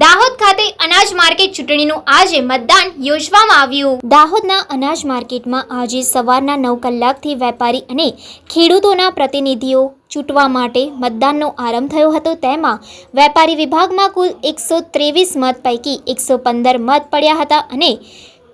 દાહોદ ખાતે અનાજ માર્કેટ ચૂંટણીનું આજે મતદાન યોજવામાં આવ્યું. દાહોદના અનાજ માર્કેટમાં આજે સવારના નવ કલાકથી વેપારી અને ખેડૂતોના પ્રતિનિધિઓ ચૂંટવા માટે મતદાનનો આરંભ થયો હતો. તેમાં વેપારી વિભાગમાં કુલ એકસો ત્રેવીસ મત પૈકી એકસો પંદર મત પડ્યા હતા અને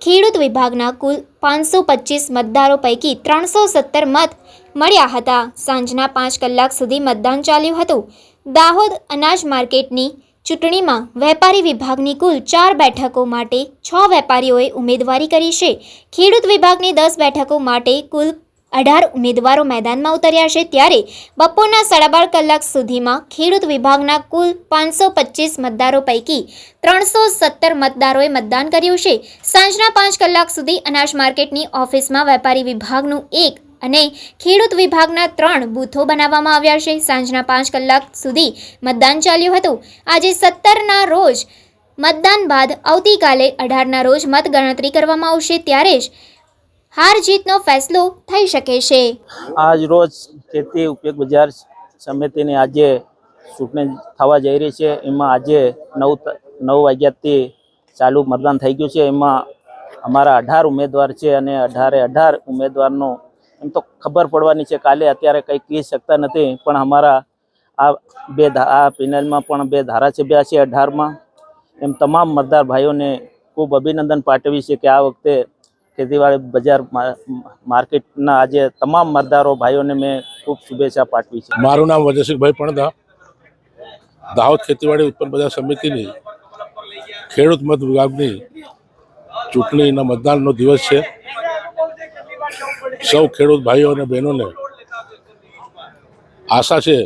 ખેડૂત વિભાગના કુલ પાંચસો પચીસ મતદારો પૈકી ત્રણસો સત્તર મત મળ્યા હતા. સાંજના પાંચ કલાક સુધી મતદાન ચાલ્યું હતું. દાહોદ અનાજ માર્કેટની ચૂંટણીમાં વેપારી વિભાગની કુલ ચાર બેઠકો માટે છ વેપારીઓએ ઉમેદવારી કરી છે. ખેડૂત વિભાગની દસ બેઠકો માટે કુલ અઢાર ઉમેદવારો મેદાનમાં ઉતર્યા છે. ત્યારે બપોરના સાડા બાર કલાક સુધીમાં ખેડૂત વિભાગના કુલ પાંચસો પચીસ મતદારો પૈકી ત્રણસો સત્તર મતદારોએ મતદાન કર્યું છે. સાંજના પાંચ કલાક સુધી અનાજ માર્કેટની ઓફિસમાં વેપારી વિભાગનું એક અને ખેડૂત વિભાગના ત્રણ બૂથો બનાવવામાં આવ્યા છે. સાંજના પાંચ કલાક સુધી મતદાન ચાલ્યું હતું. આજે સત્તરના રોજ મતદાન બાદ આવતીકાલે અઢારના રોજ મતગણતરી કરવામાં આવશે. ત્યારે જ હાર જીતનો ફેસલો થઈ શકે છે. આજ રોજ ખેતી ઉપયોગ બજાર સમિતિની આજે ચૂંટણી થવા જઈ રહી છે. એમાં આજે નવ નવ વાગ્યાથી ચાલુ મતદાન થઈ ગયું છે. એમાં અમારા અઢાર ઉમેદવાર છે અને અઢારે અઢાર ઉમેદવારનો એમ તો ખબર પડવાની છે કાલે અત્યારે કંઈ કહી શકતા નથી, પણ અમારા આ બે આ પેનલમાં પણ બે ધારાસભ્ય છે અઢારમાં. એમ તમામ મતદાર ભાઈઓને ખૂબ અભિનંદન પાઠવી છે કે આ વખતે ખેતીવાડી બજાર માર્કેટના આજે તમામ મતદારો ભાઈઓને મેં ખૂબ શુભેચ્છા પાઠવી છે. મારું નામ વજયસિંહભાઈ પણદા. દાહોદ ખેતીવાડી ઉત્પન્ન બજાર સમિતિની ખેડૂત મત વિભાગની ચૂંટણીના મતદાનનો દિવસ છે. સૌ ખેડૂત ભાઈઓ અને બહેનોને આશા છે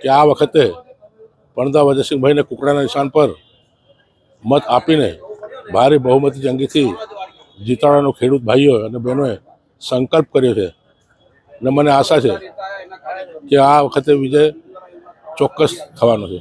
કે આ વખતે પણદા વજયસિંહભાઈને કુકડાના નિશાન પર મત આપીને ભારે બહુમતી જંગીથી જીતાડવાનો ખેડૂત ભાઈઓ અને બહેનોએ સંકલ્પ કર્યો છે. અને મને આશા છે કે આ વખતે વિજય ચોક્કસ થવાનો છે.